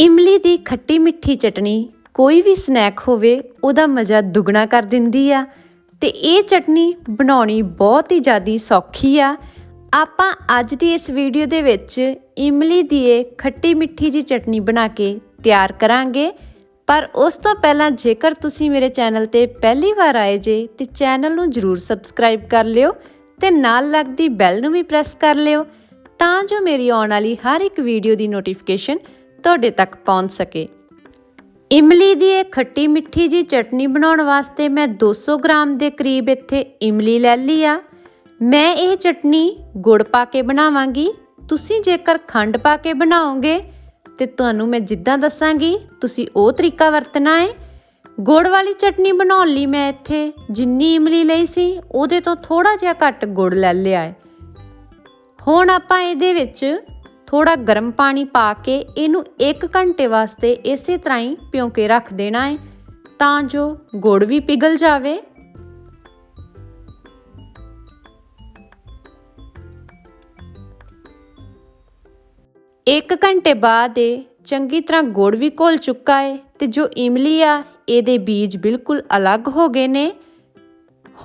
ਇਮਲੀ ਦੀ ਖੱਟੀ ਮਿੱਠੀ ਚਟਣੀ ਕੋਈ ਵੀ ਸਨੈਕ ਹੋਵੇ, ਉਹਦਾ ਮਜ਼ਾ ਦੁੱਗਣਾ ਕਰ ਦਿੰਦੀ ਆ। ਤੇ ਇਹ ਚਟਣੀ ਬਣਾਉਣੀ ਬਹੁਤ ਹੀ ਜ਼ਿਆਦੀ ਸੌਖੀ ਆ। ਆਪਾਂ ਅੱਜ ਦੀ ਇਸ ਵੀਡੀਓ ਦੇ ਵਿੱਚ ਇਮਲੀ ਦੀ ਇਹ ਖੱਟੀ ਮਿੱਠੀ ਜੀ ਚਟਣੀ ਬਣਾ ਕੇ ਤਿਆਰ ਕਰਾਂਗੇ। ਪਰ ਉਸ ਤੋਂ ਪਹਿਲਾਂ ਜੇਕਰ ਤੁਸੀਂ ਮੇਰੇ ਚੈਨਲ ਤੇ ਪਹਿਲੀ ਵਾਰ ਆਏ ਜੇ, ਤੇ ਚੈਨਲ ਨੂੰ ਜਰੂਰ ਸਬਸਕ੍ਰਾਈਬ ਕਰ ਲਿਓ ਤੇ ਨਾਲ ਲੱਗਦੀ ਬੈਲ ਨੂੰ ਵੀ ਪ੍ਰੈਸ ਕਰ ਲਿਓ, ਤਾਂ ਜੋ ਮੇਰੀ ਆਉਣ ਵਾਲੀ ਹਰ ਇੱਕ ਵੀਡੀਓ ਦੀ ਨੋਟੀਫਿਕੇਸ਼ਨ ਤੁਹਾਡੇ ਤੱਕ ਪਹੁੰਚ ਸਕੇ। ਇਮਲੀ ਦੀ ਇਹ ਖੱਟੀ ਮਿੱਠੀ ਜੀ ਚਟਨੀ ਬਣਾਉਣ ਵਾਸਤੇ ਮੈਂ 200 ਗ੍ਰਾਮ ਦੇ ਕਰੀਬ ਇੱਥੇ ਇਮਲੀ ਲੈ ਲਈ ਆ। ਮੈਂ ਇਹ ਚਟਨੀ ਗੁੜ ਪਾ ਕੇ ਬਣਾਵਾਂਗੀ। ਤੁਸੀਂ ਜੇਕਰ ਖੰਡ ਪਾ ਕੇ ਬਣਾਓਗੇ, ਤੇ ਤੁਹਾਨੂੰ ਮੈਂ ਜਿੱਦਾਂ ਦੱਸਾਂਗੀ, ਤੁਸੀਂ ਉਹ ਤਰੀਕਾ ਵਰਤਣਾ ਹੈ ਗੁੜ ਵਾਲੀ ਚਟਨੀ ਬਣਾਉਣ ਲਈ ਮੈਂ ਇੱਥੇ ਜਿੰਨੀ ਇਮਲੀ ਲਈ ਸੀ, ਉਹਦੇ ਤੋਂ ਥੋੜਾ ਜਿਹਾ ਘੱਟ ਗੁੜ ਲੈ ਲਿਆ ਹੈ ਹੁਣ ਆਪਾਂ ਇਹਦੇ ਵਿੱਚ ਥੋੜਾ ਗਰਮ ਪਾਣੀ ਪਾ ਕੇ ਇਹਨੂੰ 1 ਘੰਟੇ ਵਾਸਤੇ ਇਸੇ ਤਰ੍ਹਾਂ ਹੀ ਭਿਉਂ ਕੇ ਰੱਖ ਦੇਣਾ ਹੈ ਤਾਂ ਜੋ ਗੁੜ ਵੀ ਪਿਘਲ ਜਾਵੇ। ਇੱਕ ਘੰਟੇ ਬਾਅਦ ਇਹ ਚੰਗੀ ਤਰ੍ਹਾਂ ਗੁੜ ਵੀ ਘੁਲ ਚੁੱਕਾ ਹੈ ਤੇ ਜੋ ਇਮਲੀ ਆ, ਇਹਦੇ ਬੀਜ ਬਿਲਕੁਲ ਅਲੱਗ ਹੋ ਗਏ ਨੇ।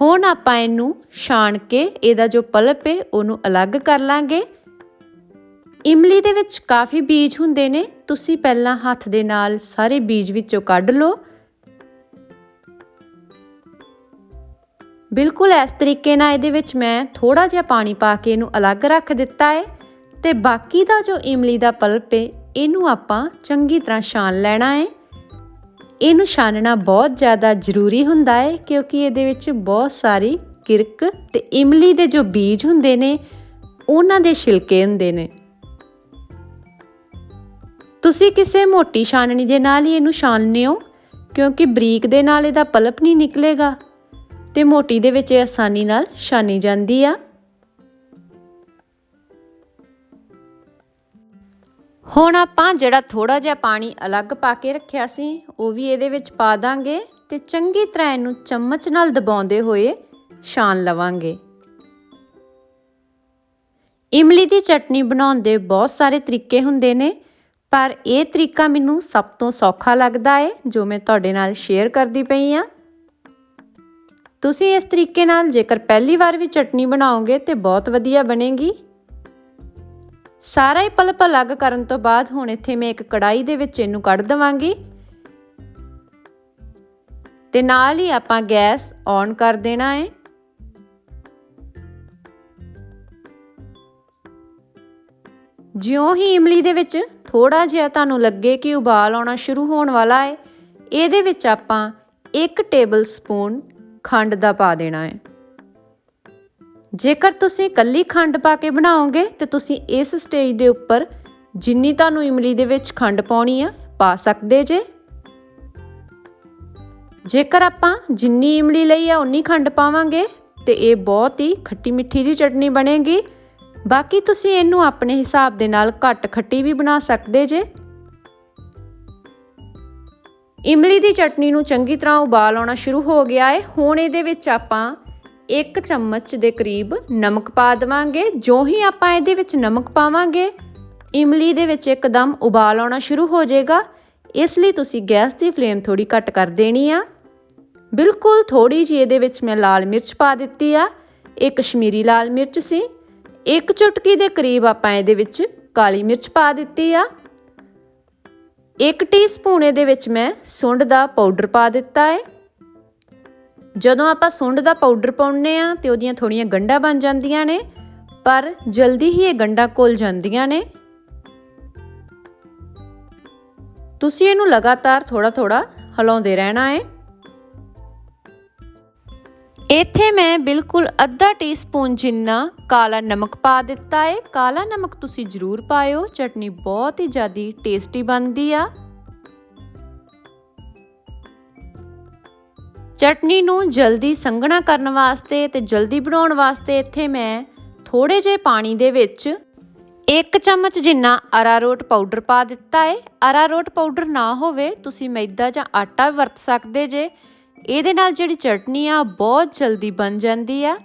ਹੁਣ ਆਪਾਂ ਇਹਨੂੰ ਛਾਣ ਕੇ ਇਹਦਾ ਜੋ ਪਲਪ ਹੈ ਉਹਨੂੰ ਅਲੱਗ ਕਰ ਲਾਂਗੇ। ਇਮਲੀ ਦੇ ਵਿੱਚ ਕਾਫੀ ਬੀਜ ਹੁੰਦੇ ਨੇ। ਤੁਸੀਂ ਪਹਿਲਾਂ ਹੱਥ ਦੇ ਨਾਲ ਸਾਰੇ ਬੀਜ ਵਿੱਚੋਂ ਕੱਢ ਲਓ। ਬਿਲਕੁਲ ਇਸ ਤਰੀਕੇ ਨਾਲ ਇਹਦੇ ਵਿੱਚ ਮੈਂ ਥੋੜਾ ਜਿਹਾ ਪਾਣੀ ਪਾ ਕੇ ਇਹਨੂੰ ਅਲੱਗ ਰੱਖ ਦਿੱਤਾ ਹੈ। ਤੇ ਬਾਕੀ ਦਾ ਜੋ ਇਮਲੀ ਦਾ ਪਲਪ ਹੈ, ਇਹਨੂੰ ਆਪਾਂ ਚੰਗੀ ਤਰ੍ਹਾਂ ਛਾਣ ਲੈਣਾ ਹੈ। ਇਹਨੂੰ ਛਾਨਣਾ ਬਹੁਤ ਜ਼ਿਆਦਾ ਜ਼ਰੂਰੀ ਹੁੰਦਾ ਹੈ, ਕਿਉਂਕਿ ਇਹਦੇ ਵਿੱਚ ਬਹੁਤ ਸਾਰੀ ਕਿਰਕ ਤੇ ਇਮਲੀ ਦੇ ਜੋ ਬੀਜ ਹੁੰਦੇ ਨੇ, ਉਹਨਾਂ ਦੇ ਛਿਲਕੇ ਹੁੰਦੇ ਨੇ। ਤੁਸੀਂ ਕਿਸੇ ਮੋਟੀ ਛਾਨਣੀ ਦੇ ਨਾਲ ਹੀ ਇਹਨੂੰ ਛਾਣਨੇ ਹੋ? ਕਿਉਂਕਿ ਬਰੀਕ ਦੇ ਨਾਲ ਇਹਦਾ ਪਲਪ ਨਹੀਂ ਨਿਕਲੇਗਾ ਤੇ ਮੋਟੀ ਦੇ ਵਿੱਚ ਇਹ ਆਸਾਨੀ ਨਾਲ ਛਾਨੀ ਜਾਂਦੀ ਆ। ਹੁਣ ਆਪਾਂ ਜਿਹੜਾ ਥੋੜਾ ਜਿਹਾ ਪਾਣੀ ਅਲੱਗ ਪਾ ਕੇ ਰੱਖਿਆ ਸੀ, ਉਹ ਵੀ ਇਹਦੇ ਵਿੱਚ ਪਾ ਦਾਂਗੇ ਤੇ ਚੰਗੀ ਤਰ੍ਹਾਂ ਇਹਨੂੰ ਚਮਚ ਨਾਲ ਦਬਾਉਂਦੇ ਹੋਏ ਛਾਣ ਲਵਾਂਗੇ। ਇਮਲੀ ਦੀ ਚਟਨੀ ਬਣਾਉਣ ਦੇ ਬਹੁਤ ਸਾਰੇ ਤਰੀਕੇ ਹੁੰਦੇ ਨੇ। ਪਰ ਇਹ ਤਰੀਕਾ ਮੈਨੂੰ ਸਭ ਤੋਂ ਸੌਖਾ ਲੱਗਦਾ ਹੈ ਜੋ ਮੈਂ ਤੁਹਾਡੇ ਨਾਲ ਸ਼ੇਅਰ ਕਰਦੀ ਪਈ ਆ। ਤੁਸੀਂ ਇਸ ਤਰੀਕੇ ਨਾਲ ਜੇਕਰ ਪਹਿਲੀ ਵਾਰ ਵੀ ਚਟਨੀ ਬਣਾਓਗੇ ਤੇ ਬਹੁਤ ਵਧੀਆ ਬਣੇਗੀ। ਸਾਰਾ ਹੀ ਪਲਪ ਅਲੱਗ ਕਰਨ ਤੋਂ ਬਾਅਦ ਹੁਣ ਇੱਥੇ ਮੈਂ ਇੱਕ ਕੜਾਈ ਦੇ ਵਿੱਚ ਇਹਨੂੰ ਕੱਢ ਦਵਾਂਗੀ। ਤੇ ਨਾਲ ਹੀ ਆਪਾਂ ਗੈਸ ਔਨ ਕਰ ਦੇਣਾ ਹੈ ਜਿਉਂ ਹੀ ਇਮਲੀ ਦੇ ਵਿੱਚ ਥੋੜਾ ਜਿਹਾ ਤੁਹਾਨੂੰ ਲੱਗੇ ਕਿ ਉਬਾਲ ਆਉਣਾ ਸ਼ੁਰੂ ਹੋਣ ਵਾਲਾ ਹੈ, ਇਹਦੇ ਵਿੱਚ ਆਪਾਂ 1 ਟੇਬਲ ਸਪੂਨ ਖੰਡ ਦਾ ਪਾ ਦੇਣਾ ਹੈ। ਜੇਕਰ ਤੁਸੀਂ ਕੱਲੀ ਖੰਡ ਪਾ ਕੇ ਬਣਾਓਗੇ, ਤੇ ਤੁਸੀਂ ਇਸ ਸਟੇਜ ਦੇ ਉੱਪਰ ਜਿੰਨੀ ਤੁਹਾਨੂੰ ਇਮਲੀ ਦੇ ਵਿੱਚ ਖੰਡ ਪਾਉਣੀ ਆ, ਪਾ ਸਕਦੇ ਜੇ। ਜੇਕਰ ਆਪਾਂ ਜਿੰਨੀ ਇਮਲੀ ਲਈ ਆ ਉਨੀ ਖੰਡ ਪਾਵਾਂਗੇ, ਤੇ ਇਹ ਬਹੁਤ ਹੀ ਖੱਟੀ ਮਿੱਠੀ ਜੀ ਚਟਨੀ ਬਣੇਗੀ। ਬਾਕੀ ਤੁਸੀਂ ਇਹਨੂੰ ਆਪਣੇ ਹਿਸਾਬ ਦੇ ਨਾਲ ਘੱਟ ਖੱਟੀ ਵੀ ਬਣਾ ਸਕਦੇ ਜੇ। ਇਮਲੀ ਦੀ ਚਟਨੀ ਨੂੰ ਚੰਗੀ ਤਰ੍ਹਾਂ ਉਬਾਲ ਆਉਣਾ ਸ਼ੁਰੂ ਹੋ ਗਿਆ ਹੈ ਹੁਣ ਇਹਦੇ ਵਿੱਚ ਆਪਾਂ 1 ਚਮਚ ਦੇ ਕਰੀਬ ਨਮਕ ਪਾ ਦਵਾਂਗੇ। ਜੋ ਹੀ ਆਪਾਂ ਇਹਦੇ ਵਿੱਚ ਨਮਕ ਪਾਵਾਂਗੇ, ਇਮਲੀ ਦੇ ਵਿੱਚ ਇੱਕਦਮ ਉਬਾਲ ਆਉਣਾ ਸ਼ੁਰੂ ਹੋ ਜਾਏਗਾ। ਇਸ ਲਈ ਤੁਸੀਂ ਗੈਸ ਦੀ ਫਲੇਮ ਥੋੜੀ ਘੱਟ ਕਰ ਦੇਣੀ ਆ। ਬਿਲਕੁਲ ਥੋੜੀ ਜਿਹੀ ਇਹਦੇ ਵਿੱਚ ਮੈਂ ਲਾਲ ਮਿਰਚ ਪਾ ਦਿੱਤੀ ਆ। ਇਹ ਕਸ਼ਮੀਰੀ ਲਾਲ ਮਿਰਚ ਸੀ। ਇੱਕ ਚੁਟਕੀ ਦੇ ਕਰੀਬ ਆਪਾਂ ਇਹਦੇ ਵਿੱਚ ਕਾਲੀ ਮਿਰਚ ਪਾ ਦਿੱਤੀ ਆ। ਇੱਕ ਟੀਸਪੂਨ ਇਹਦੇ ਵਿੱਚ ਮੈਂ ਸੁੰਡ ਦਾ ਪਾਊਡਰ ਪਾ ਦਿੱਤਾ ਹੈ ਜਦੋਂ ਆਪਾਂ ਸੁੰਡ ਦਾ ਪਾਊਡਰ ਪਾਉਨੇ ਆ ਤੇ ਉਹਦੀਆਂ ਥੋੜੀਆਂ ਗੰਢਾਂ ਬਣ ਜਾਂਦੀਆਂ ਨੇ, ਪਰ ਜਲਦੀ ਹੀ ਇਹ ਗੰਢਾਂ ਘੁਲ ਜਾਂਦੀਆਂ ਨੇ। ਤੁਸੀਂ ਇਹਨੂੰ ਲਗਾਤਾਰ ਥੋੜਾ ਥੋੜਾ ਹਿਲਾਉਂਦੇ ਰਹਿਣਾ ਹੈ ਇੱਥੇ ਮੈਂ ਬਿਲਕੁਲ ਅੱਧਾ ਟੀਸਪੂਨ ਜਿੰਨਾ ਕਾਲਾ ਨਮਕ ਪਾ ਦਿੱਤਾ ਹੈ ਕਾਲਾ ਨਮਕ ਤੁਸੀਂ ਜ਼ਰੂਰ ਪਾਇਓ, ਚਟਨੀ ਬਹੁਤ ਹੀ ਜ਼ਿਆਦੀ ਟੇਸਟੀ ਬਣਦੀ ਆ। ਚਟਨੀ ਨੂੰ ਜਲਦੀ ਸੰਘਣਾ ਕਰਨ ਵਾਸਤੇ ਤੇ ਜਲਦੀ ਬਣਾਉਣ ਵਾਸਤੇ ਇੱਥੇ ਮੈਂ ਥੋੜੇ ਜਿਹੇ ਪਾਣੀ ਦੇ ਵਿੱਚ ਇੱਕ ਚਮਚ ਜਿੰਨਾ ਅਰਾਰੋਟ ਪਾਊਡਰ ਪਾ ਦਿੱਤਾ ਹੈ ਅਰਾਰੋਟ ਪਾਊਡਰ ਨਾ ਹੋਵੇ, ਤੁਸੀਂ ਮੈਦਾ ਜਾਂ ਆਟਾ ਵਰਤ ਸਕਦੇ ਜੇ। ਇਹਦੇ ਨਾਲ ਜਿਹੜੀ ਚਟਨੀ ਆ, ਬਹੁਤ ਜਲਦੀ ਬਣ ਜਾਂਦੀ ਆ।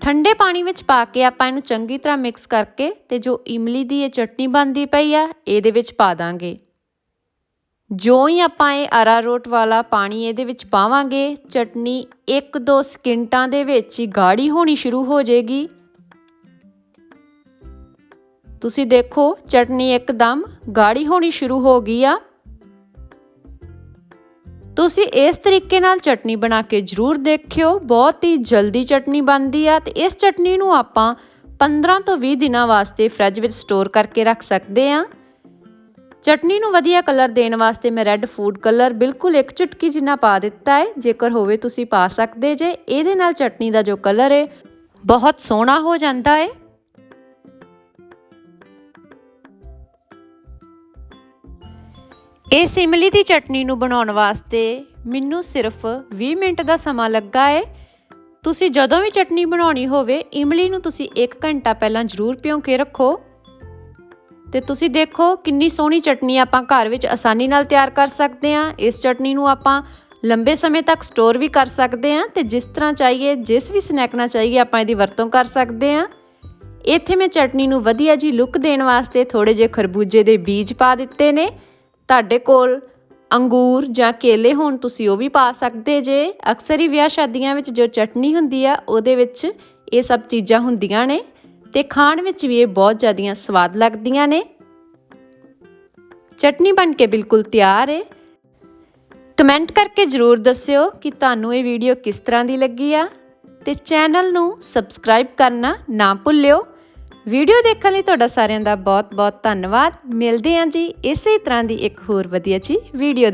ਠੰਡੇ ਪਾਣੀ ਵਿੱਚ ਪਾ ਕੇ ਆਪਾਂ ਇਹਨੂੰ ਚੰਗੀ ਤਰ੍ਹਾਂ ਮਿਕਸ ਕਰਕੇ ਤੇ ਜੋ ਇਮਲੀ ਦੀ ਇਹ ਚਟਨੀ ਬਣਦੀ ਪਈ ਆ, ਇਹਦੇ ਵਿੱਚ ਪਾ ਦਾਂਗੇ। ਜੋ ਹੀ ਆਪਾਂ ਇਹ ਅਰਾਰੋਟ ਵਾਲਾ ਪਾਣੀ ਇਹਦੇ ਵਿੱਚ ਪਾਵਾਂਗੇ, ਚਟਨੀ 1-2 ਸਕਿੰਟਾਂ ਦੇ ਵਿੱਚ ਹੀ ਗਾੜੀ ਹੋਣੀ ਸ਼ੁਰੂ ਹੋ ਜਾਏਗੀ। ਤੁਸੀਂ ਦੇਖੋ, ਚਟਨੀ ਇੱਕਦਮ ਗਾੜੀ ਹੋਣੀ ਸ਼ੁਰੂ ਹੋ ਗਈ ਆ। ਤੁਸੀਂ ਇਸ ਤਰੀਕੇ ਨਾਲ ਚਟਨੀ ਬਣਾ ਕੇ ਜ਼ਰੂਰ ਦੇਖਿਓ, ਬਹੁਤ ਹੀ ਜਲਦੀ ਚਟਨੀ ਬਣਦੀ ਆ ਤੇ ਇਸ ਚਟਨੀ ਨੂੰ ਆਪਾਂ 15 ਤੋਂ 20 ਦਿਨਾਂ ਵਾਸਤੇ ਫ੍ਰਿਜ ਵਿੱਚ ਸਟੋਰ ਕਰਕੇ ਰੱਖ ਸਕਦੇ ਆ। ਚਟਨੀ ਨੂੰ ਵਧੀਆ ਕਲਰ ਦੇਣ ਵਾਸਤੇ ਮੈਂ ਰੈੱਡ ਫੂਡ ਕਲਰ ਬਿਲਕੁਲ ਇੱਕ ਚੁਟਕੀ ਜਿੰਨਾ ਪਾ ਦਿੱਤਾ ਹੈ, ਜੇਕਰ ਹੋਵੇ ਤੁਸੀਂ ਪਾ ਸਕਦੇ ਜੇ। ਇਹਦੇ ਨਾਲ ਚਟਨੀ ਦਾ ਜੋ ਕਲਰ ਹੈ ਬਹੁਤ ਸੋਹਣਾ ਹੋ ਜਾਂਦਾ ਹੈ ਇਸ ਇਮਲੀ ਦੀ ਚਟਨੀ ਨੂੰ ਬਣਾਉਣ ਵਾਸਤੇ ਮੈਨੂੰ ਸਿਰਫ 20 ਮਿੰਟ ਦਾ ਸਮਾਂ ਲੱਗਾ ਹੈ ਤੁਸੀਂ ਜਦੋਂ ਵੀ ਚਟਨੀ ਬਣਾਉਣੀ ਹੋਵੇ, ਇਮਲੀ ਨੂੰ ਤੁਸੀਂ 1 ਘੰਟਾ ਪਹਿਲਾਂ ਜ਼ਰੂਰ ਭਿਉਂ ਕੇ ਰੱਖੋ। ਤੇ ਤੁਸੀਂ ਦੇਖੋ ਕਿੰਨੀ ਸੋਹਣੀ ਚਟਨੀ ਆਪਾਂ ਘਰ ਵਿੱਚ ਆਸਾਨੀ ਨਾਲ ਤਿਆਰ ਕਰ ਸਕਦੇ ਹਾਂ। ਇਸ ਚਟਨੀ ਨੂੰ ਆਪਾਂ ਲੰਬੇ ਸਮੇਂ ਤੱਕ ਸਟੋਰ ਵੀ ਕਰ ਸਕਦੇ ਹਾਂ ਤੇ ਜਿਸ ਤਰ੍ਹਾਂ ਚਾਹੀਏ, ਜਿਸ ਵੀ ਸਨੈਕ ਨਾਲ ਚਾਹੀਏ, ਆਪਾਂ ਇਹਦੀ ਵਰਤੋਂ ਕਰ ਸਕਦੇ ਹਾਂ। ਇੱਥੇ ਮੈਂ ਚਟਨੀ ਨੂੰ ਵਧੀਆ ਜੀ ਲੁੱਕ ਦੇਣ ਵਾਸਤੇ ਥੋੜੇ ਜਿਹੇ ਖਰਬੂਜੇ ਦੇ ਬੀਜ ਪਾ ਦਿੱਤੇ ਨੇ। ਤੁਹਾਡੇ ਕੋਲ ਅੰਗੂਰ ਜਾਂ ਕੇਲੇ ਹੋਣ ਤੁਸੀਂ ਉਹ ਵੀ ਪਾ ਸਕਦੇ ਜੇ। ਅਕਸਰ ਹੀ ਵਿਆਹ ਸ਼ਾਦੀਆਂ ਵਿੱਚ ਜੋ ਚਟਨੀ ਹੁੰਦੀ ਆ, ਉਹਦੇ ਵਿੱਚ ਇਹ ਸਭ ਚੀਜ਼ਾਂ ਹੁੰਦੀਆਂ ਨੇ ਤੇ ਖਾਣ ਵਿੱਚ ਵੀ ਇਹ ਬਹੁਤ ਜ਼ਿਆਦੀਆਂ ਸਵਾਦ ਲੱਗਦੀਆਂ ਨੇ। ਚਟਨੀ ਬਣ ਕੇ ਬਿਲਕੁਲ ਤਿਆਰ ਹੈ ਕਮੈਂਟ ਕਰਕੇ ਜਰੂਰ ਦੱਸਿਓ ਕਿ ਤੁਹਾਨੂੰ ਇਹ ਵੀਡੀਓ ਕਿਸ ਤਰ੍ਹਾਂ ਦੀ ਲੱਗੀ ਆ ਤੇ ਚੈਨਲ ਨੂੰ ਸਬਸਕ੍ਰਾਈਬ ਕਰਨਾ ਨਾ ਭੁੱਲਿਓ। ਵੀਡੀਓ ਦੇਖਣ ਲਈ ਤੁਹਾਡਾ ਸਾਰਿਆਂ ਦਾ ਬਹੁਤ ਬਹੁਤ ਧੰਨਵਾਦ। ਮਿਲਦੇ ਹਾਂ ਜੀ ਇਸੇ ਤਰ੍ਹਾਂ ਦੀ ਇੱਕ ਹੋਰ ਵਧੀਆ ਜੀ ਵੀਡੀਓ